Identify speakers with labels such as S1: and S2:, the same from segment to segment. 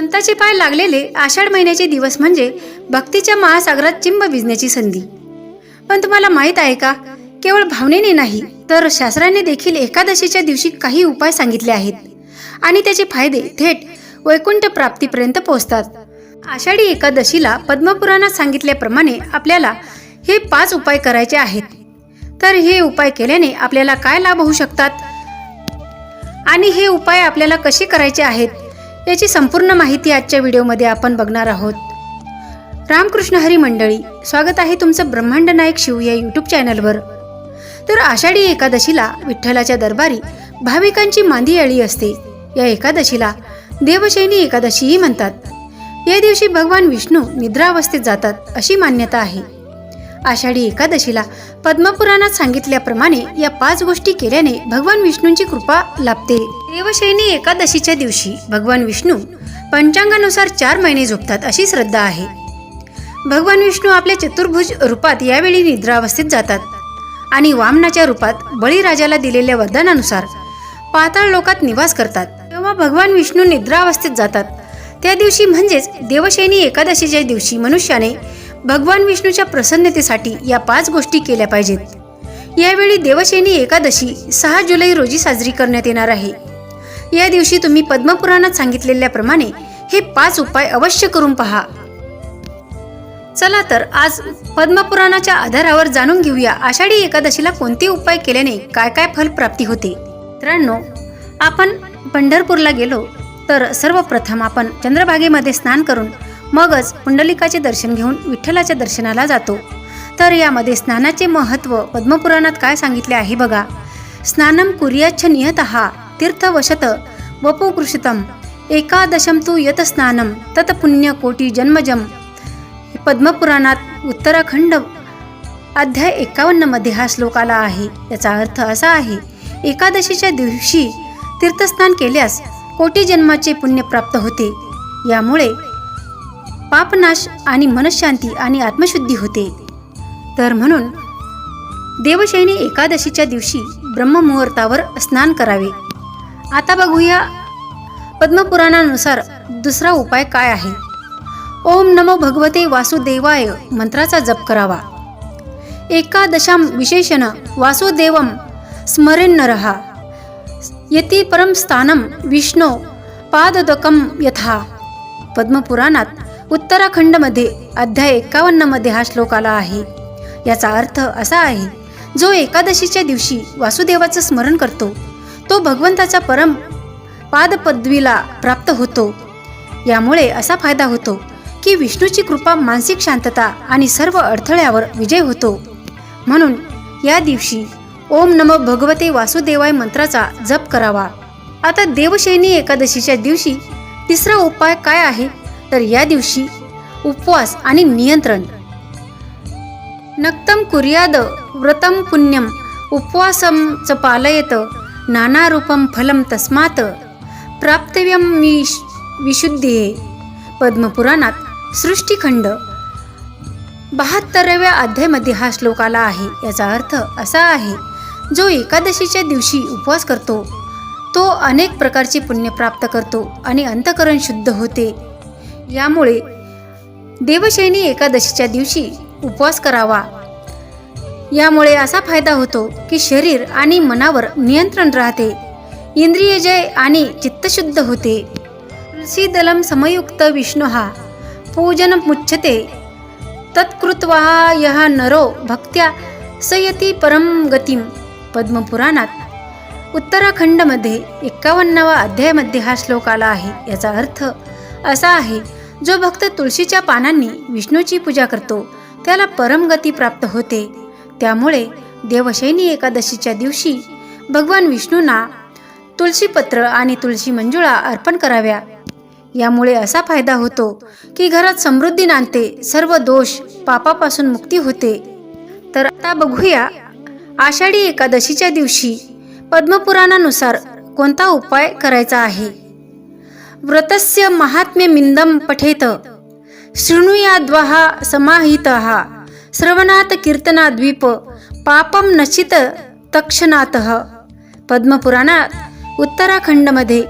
S1: संताचे पाय लागलेले आषाढ महिन्याचे दिवस म्हणजे भक्तीच्या महासागरात चिंब भिजण्याची संधी. पण तुम्हाला माहीत आहे का? केवळ भावनेने नाही तर शास्त्राने देखील एकादशीच्या दिवशी काही उपाय सांगितले आहेत. आणि त्याचे फायदे थेट वैकुंठ प्राप्तीपर्यंत पोहोचतात. आषाढी एकादशीला पद्मपुराणात सांगितल्याप्रमाणे आपल्याला हे पाच उपाय करायचे आहेत. तर हे उपाय केल्याने आपल्याला काय लाभ होऊ शकतात? आणि हे उपाय आपल्याला कसे करायचे आहेत? याची संपूर्ण माहिती आजच्या व्हिडिओमध्ये आपण बघणार आहोत. रामकृष्ण हरी मंडळी स्वागत आहे तुमचं ब्रह्मांड नायक शिव या यूट्यूब चॅनलवर तर आषाढी एकादशीला विठ्ठलाच्या दरबारी भाविकांची मांदी अळी असते. या एकादशीला देवशैनी एकादशीही म्हणतात. या दिवशी भगवान विष्णू निद्रावस्थेत जातात अशी मान्यता आहे. आषाढी एकादशीला पद्मपुराणात सांगितल्याप्रमाणे या पाच गोष्टी केल्याने भगवान विष्णूंची कृपा लाभते. देवशैनी एकादशीच्या दिवशी भगवान विष्णू पंचांगानुसार चार महिने झोपतात अशी श्रद्धा आहे. भगवान विष्णू आपल्या चतुर्भुज रूपात यावेळी निद्रावस्थेत जातात आणि वामनाच्या रूपात बळीराजाला दिलेल्या वरदानानुसार पाताळ लोकात निवास करतात. तेव्हा भगवान विष्णू निद्रावस्थेत जातात त्या दिवशी म्हणजेच देवशैनी एकादशीच्या दिवशी मनुष्याने भगवान विष्णूच्या प्रसन्नतेसाठी या पाच गोष्टी केल्या पाहिजेत. यावेळी देवशेनी एकादशी सहा जुलै रोजी साजरी करण्यात येणार आहे. या दिवशी तुम्ही पद्मपुराणात सांगितलेल्याप्रमाणे हे पाच उपाय अवश्य करून पहा. चला तर आज पद्मपुराणाच्या आधारावर जाणून घेऊया आषाढी एकादशीला कोणते उपाय केल्याने काय काय फल प्राप्ती होते. मित्रांनो आपण पंढरपूरला गेलो तर सर्वप्रथम आपण चंद्रभागेमध्ये स्नान करून मगच पुंडलिकाचे दर्शन घेऊन विठ्ठलाच्या दर्शनाला जातो. तर यामध्ये स्नानाचे महत्त्व पद्मपुराणात काय सांगितले आहे बघा. स्नानम कुर्याच्छ नियत तीर्थवशत वपुकृषितम एकादशम तू यत स्नानम तत पुण्य कोटी जन्मजम. पद्मपुराणात उत्तराखंड अध्याय एकावन्नमध्ये हा श्लोक आला आहे. याचा अर्थ असा आहे एकादशीच्या दिवशी तीर्थस्नान केल्यास कोटी जन्माचे पुण्य प्राप्त होते. यामुळे पापनाश आणि मनशांती आणि आत्मशुद्धी होते. तर म्हणून देवशयनी एकादशीच्या दिवशी ब्रह्ममुहूर्तावर स्नान करावे. आता बघूया पद्मपुराणानुसार दुसरा उपाय काय आहे? ओम नमो भगवते वासुदेवाय मंत्राचा जप करावा. एकादशाम विशेषण वासुदेवम स्मरेन्न रहा यती परम स्थानम विष्णो पाददकम यथा। पद्मपुराणात उत्तराखंडमध्ये अध्याय एकावन्नमध्ये हा श्लोक आला आहे. याचा अर्थ असा आहे जो एकादशीच्या दिवशी वासुदेवाचं स्मरण करतो तो भगवंताचा परम पादपदवीला प्राप्त होतो. यामुळे असा फायदा होतो की विष्णूची कृपा मानसिक शांतता आणि सर्व अडथळ्यावर विजय होतो. म्हणून या दिवशी ओम नम भगवते वासुदेवाय मंत्राचा जप करावा. आता देवशैनी एकादशीच्या दिवशी तिसरा उपाय काय आहे? तर या दिवशी उपवास आणि नियंत्रण. नक्तम कुर्याद व्रतम पुण्यम उपवासम च पालयत नानारूपम फलम तस्मात प्राप्तव्यम विश विशुद्धे. पद्मपुराणात सृष्टीखंड बहात्तराव्या अध्यायमध्ये हा श्लोक आला आहे. याचा अर्थ असा आहे जो एकादशीच्या दिवशी उपवास करतो तो अनेक प्रकारचे पुण्य प्राप्त करतो आणि अंतकरण शुद्ध होते. यामुळे देवशैनी एकादशीच्या दिवशी उपवास करावा. यामुळे असा फायदा होतो की शरीर आणि मनावर नियंत्रण राहते. इंद्रियजय आणि चित्तशुद्ध होते. तुलसी दलम समयुक्त विष्णू हा पूजन मुच्छते तत्कृत्वा यह नरो भक्त्या सयती परम गतीम. पद्मपुराणात उत्तराखंडमध्ये एक्कावन्नावा अध्यायामध्ये हा श्लोक आला आहे. याचा अर्थ असा आहे जो भक्त तुळशीच्या पानांनी विष्णूची पूजा करतो त्याला परमगती प्राप्त होते. त्यामुळे देवशैनी एकादशीच्या दिवशी भगवान विष्णूंना तुळशीपत्र आणि तुळशी मंजुळा अर्पण कराव्या. यामुळे असा फायदा होतो की घरात समृद्धी नांदते सर्व दोष पापापासून मुक्ती होते. तर आता बघूया आषाढी एकादशीच्या दिवशी पद्मपुराणानुसार कोणता उपाय करायचा आहे? व्रतस्य महात्म्यमिन्दं पठेत। शृणुयाद्वहा समाहितः। श्रवणात् कीर्तनाद्वीप पापं नचित तक्षणातः। पद्मपुराणात उत्तराखंडमध्ये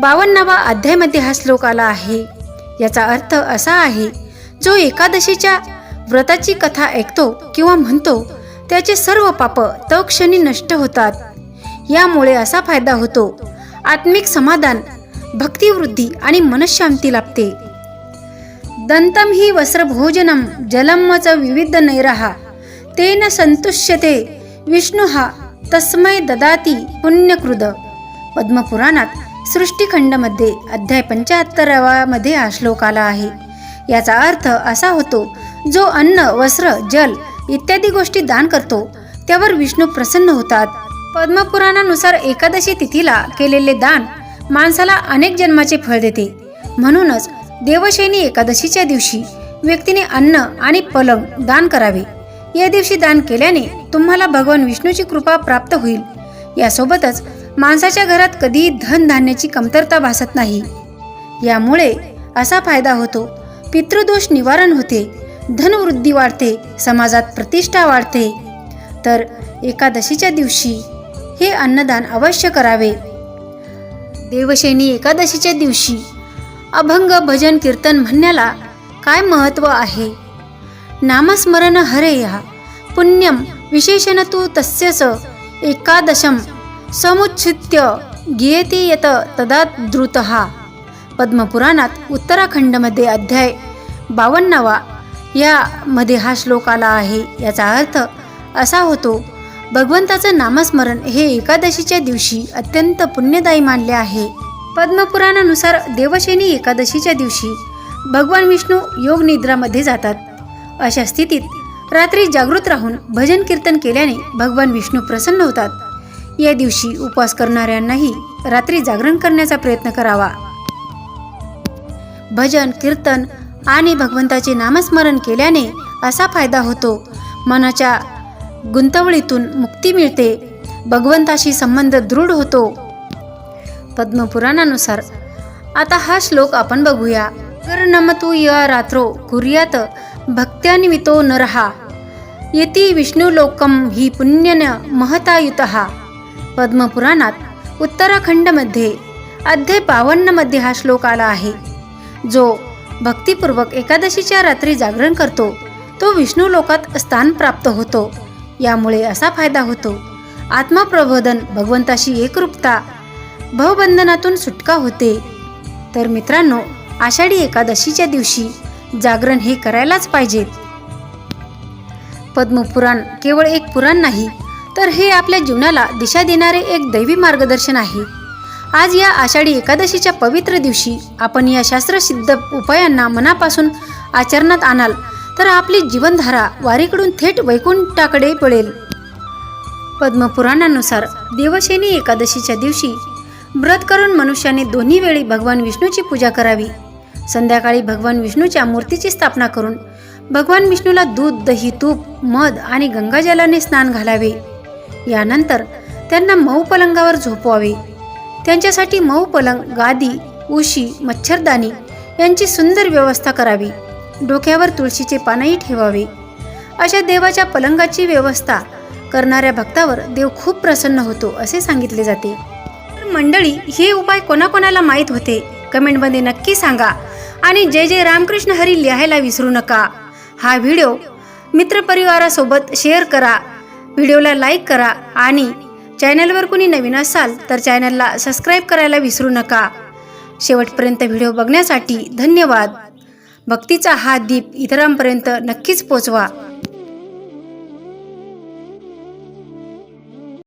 S1: बावन्नावा अध्यायमध्ये हा श्लोक आला आहे। याचा अर्थ असा आहे जो एकादशीच्या व्रताची कथा ऐकतो किंवा म्हणतो त्याचे सर्व पाप तक्षणी नष्ट होतात। यामुळे असा फायदा होतो। आत्मिक समाधान भक्तिवृद्धी आणि मनशांती लाभते. दंतम ही वस्त्रभोजनम जलम च विविध नैरहा तेन संतुष्यते विष्णु हा तस्मै ददाती पुण्यकृद. पद्मपुराणात सृष्टीखंडमध्ये अध्याय पंच्याहत्तरावामध्ये हा श्लोक आला आहे. याचा अर्थ असा होतो जो अन्न वस्त्र जल इत्यादी गोष्टी दान करतो त्यावर विष्णू प्रसन्न होतात. पद्मपुराणानुसार एकादशी तिथीला केलेले दान माणसाला अनेक जन्माचे फळ देते. म्हणूनच देवशैनी एकादशीच्या दिवशी व्यक्तीने अन्न आणि पलंग दान करावे. या दिवशी दान केल्याने तुम्हाला भगवान विष्णूची कृपा प्राप्त होईल. यासोबतच माणसाच्या घरात कधीही धनधान्याची कमतरता भासत नाही. यामुळे असा फायदा होतो पितृदोष निवारण होते धनवृद्धी वाढते समाजात प्रतिष्ठा वाढते. तर एकादशीच्या दिवशी हे अन्नदान अवश्य करावे. देवशैनी एकादशीच्या दिवशी अभंग भजन कीर्तन म्हणण्याला काय महत्त्व आहे? नामस्मरण हरे या. पुण्यम विशेषण तू तस्यच एकादशम. समुच्छित्य गीयते यत तदा द्रुत पद्मपुराणात उत्तराखंडमध्ये अध्याय बावन्नावा यामध्ये हा श्लोक आला आहे. याचा अर्थ असा होतो भगवंताचं नामस्मरण हे एकादशीच्या दिवशी अत्यंत पुण्यदायी मानले आहे. पद्मपुराणानुसार देवशेनी एकादशीच्या दिवशी भगवान विष्णू योग निद्रामध्ये जातात. अशा स्थितीत रात्री जागृत राहून भजन कीर्तन केल्याने भगवान विष्णू प्रसन्न होतात. या दिवशी उपवास करणाऱ्यांनाही रात्री जागरण करण्याचा प्रयत्न करावा. भजन कीर्तन आणि भगवंताचे नामस्मरण केल्याने असा फायदा होतो. मनाच्या गुंतवळीतून मुक्ती मिळते. भगवंताशी संबंध दृढ होतो. पद्मपुराणानुसार आता हा श्लोक आपण बघूया. कर नमतु या रात्रो कुर्यात भक्त्यानिमितो रहा येती विष्णुलोकम ही पुण्यन महतायुत. पद्मपुराणात उत्तराखंडमध्ये अध्याय बावन्नमध्ये हा श्लोक आला आहे. जो भक्तिपूर्वक एकादशीच्या रात्री जागरण करतो. तो विष्णू लोकात स्थान प्राप्त होतो. यामुळे असा फायदा होतो. आत्मप्रबोधन भगवंताशी एकरूपता भवबंधनातून सुटका होते. तर मित्रांनो आषाढी एकादशीच्या दिवशी जागरण हे करायलाच पाहिजेत. पद्मपुराण केवळ एक पुराण नाही तर हे आपल्या जीवनाला दिशा देणारे एक दैवी मार्गदर्शन आहे. आज या आषाढी एकादशीच्या पवित्र दिवशी आपण या शास्त्रसिद्ध उपायांना मनापासून आचरणात आणाल तर आपली जीवनधारा वारीकडून थेट वैकुंठाकडे पडेल पद्मपुराणानुसार देवशैनी एकादशीच्या दिवशी व्रत करून मनुष्याने दोन्ही वेळी भगवान विष्णूची पूजा करावी. संध्याकाळी भगवान विष्णूच्या मूर्तीची स्थापना करून भगवान विष्णूला दूध दही तूप मध आणि गंगाजलाने स्नान घालावे. यानंतर त्यांना मऊ पलंगावर झोपवावे. त्यांच्यासाठी मऊ पलंग गादी उशी मच्छरदाणी यांची सुंदर व्यवस्था करावी. डोक्यावर तुळशीचे पानही ठेवावे. अशा देवाच्या पलंगाची व्यवस्था करणाऱ्या भक्तावर देव खूप प्रसन्न होतो असे सांगितले जाते. तर मंडळी हे उपाय कोणाकोणाला माहीत होते? कमेंटमध्ये नक्की सांगा आणि जय जय रामकृष्ण हरी लिहायला विसरू नका. हा व्हिडिओ मित्रपरिवारासोबत शेअर करा व्हिडिओला लाईक करा आणि चॅनलवर कुणी नवीन असाल तर चॅनलला सबस्क्राईब करायला विसरू नका. शेवटपर्यंत व्हिडिओ बघण्यासाठी धन्यवाद. भक्तीचा हा दीप इतरांपर्यंत नक्कीच पोचवा.